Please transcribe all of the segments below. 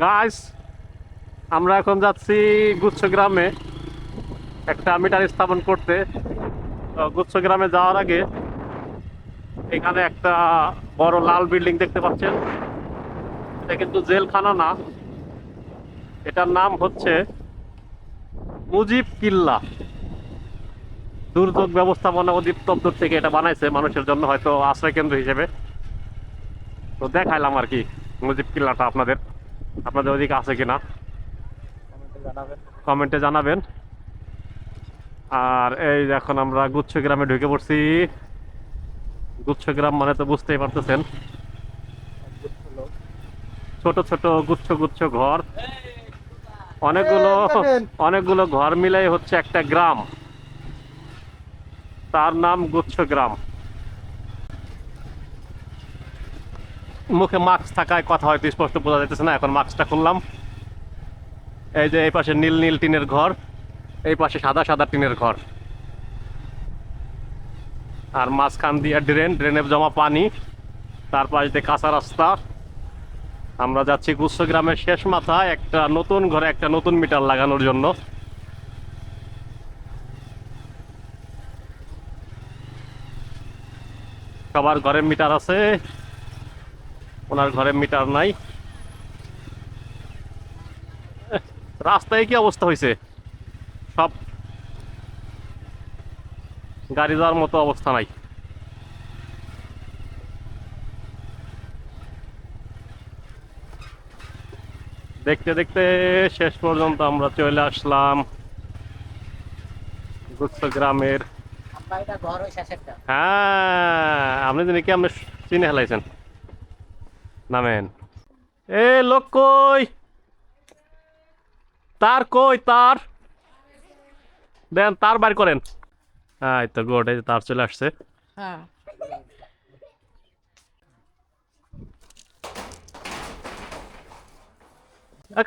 Guys আমরা এখন যাচ্ছি গুচ্ছ গ্রামে। একটা মিটার স্থাপন করতে। গুচ্ছ গ্রামে যাওয়ার আগে এখানে একটা বড় লাল বিল্ডিং দেখতে পাচ্ছেন। এটা কিন্তু জেলখানা না। এটার নাম হচ্ছে মুজিব কিল্লা। দুর্যোগ ব্যবস্থাপনা অধিদপ্তর থেকে এটা বানাইছে মানুষের জন্য, হয়তো আশ্রয় কেন্দ্র হিসেবে। তো দেখাইলাম আর কি মুজিব কিল্লাটা আপনাদের। আপনাদের ওদিকে আছে কিনা? কমেন্টে জানাবেন। আর এই এখন আমরা গুচ্ছ গ্রামে ঢুকে পড়ছি। গুচ্ছ গ্রাম মানে তো বুঝতেই পারতেছেন। ছোট ছোট গুচ্ছ গুচ্ছ ঘর। অনেকগুলো অনেকগুলো ঘর মিলাই হচ্ছে একটা গ্রাম। তার নাম গুচ্ছ গ্রাম মুখে মাস্ক থাকায় কথা হয়তো স্পষ্ট বোঝা যাইতেছে না, এখন মাস্কটা খুললাম। এই যে এই পাশে নীল নীল টিনের ঘর, এই পাশে সাদা সাদা টিনের ঘর। আর মাঝখান দিয়ে ড্রেন ড্রেনে জমা পানি, তার পাশ দিয়ে কাঁচা রাস্তা। আমরা যাচ্ছি গুচ্ছ গ্রামের শেষ মাথায় একটা নতুন ঘরে একটা নতুন মিটার লাগানোর জন্য। সবার ঘরে মিটার আছে। ওনার ঘরে মিটার নাই। রাস্তায় কি অবস্থা হয়েছে সব গাড়ি যাওয়ার মতো অবস্থা নাই। দেখতে দেখতে শেষ পর্যন্ত আমরা চলে আসলাম গ্রামের। হ্যাঁ আপনি জানি কি আপনি চিনে হেলাইছেন নামেন। এ লোক কই? তার কই তার? দেন তার বার করেন। হ্যাঁ এই তো গোট এই তার চলে আসছে। হ্যাঁ।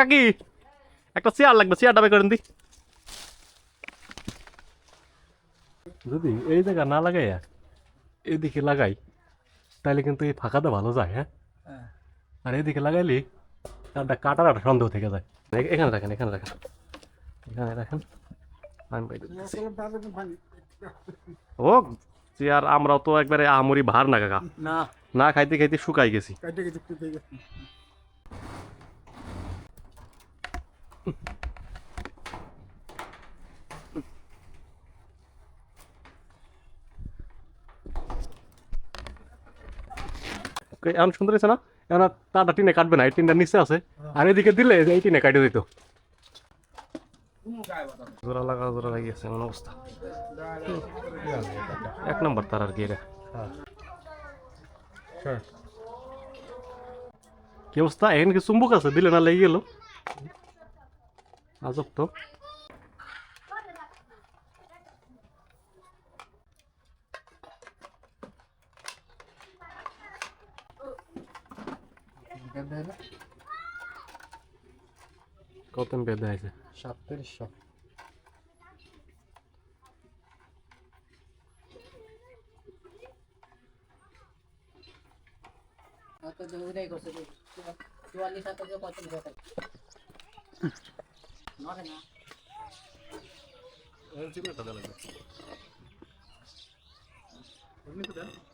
কাকি একটা চেয়ার লাগবে চেয়ারটা বের করেন দি। যদি এই জায়গা না লাগাই এদিকে লাগাই তাহলে কিন্তু এই ফাঁকাটা ভালো যায় হ্যাঁ? আর এদিকে লাগাইলি? তারটা কাটার একটা সন্দেহ থেকে যায়। এখানে রাখেন এখানে রাখেন। এখানে রাখেন। আমি বাইরে দিতেছি। ও আমরাও তো একবারে আমরি ভার না কাকা। না। না খাইতে খাইতে শুকাই গেছে। এখন সুন্দর হয়েছে না? এখন আর তারটা টিনে কাটবে না এই টিনটা নিচে আছে। আর এদিকে দিলে এই টিনে কাটে দিত। জোড়া লাগা জোড়া লাগিয়েছে এমন অবস্থা। এক নম্বর তার আর কি এটা? কি অবস্থা? এখানে কি চুম্বুক আছে? দিলে না লেগে গেল? আজব তো। কত বেঁধে আছে? সাতত্রিশশো। তো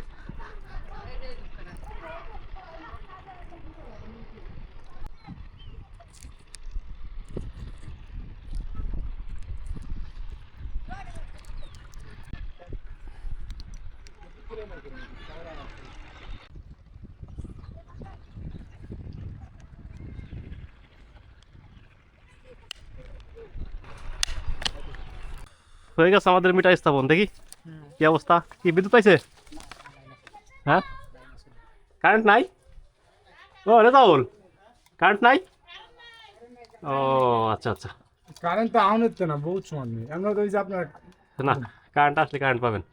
হয়ে গেছে আমাদের মিটার স্থাপন দেখি কি অবস্থা? কি বিদ্যুৎ পাইছে হ্যাঁ? কারেন্ট নাই? ও রেজাউল কারেন্ট নাই? ও আচ্ছা আচ্ছা। কারেন্ট তো আউনের তো না বহুত সময় নেই। আমরা তো ওই যে আপনার না কারেন্ট আসলে কারেন্ট পাবেন।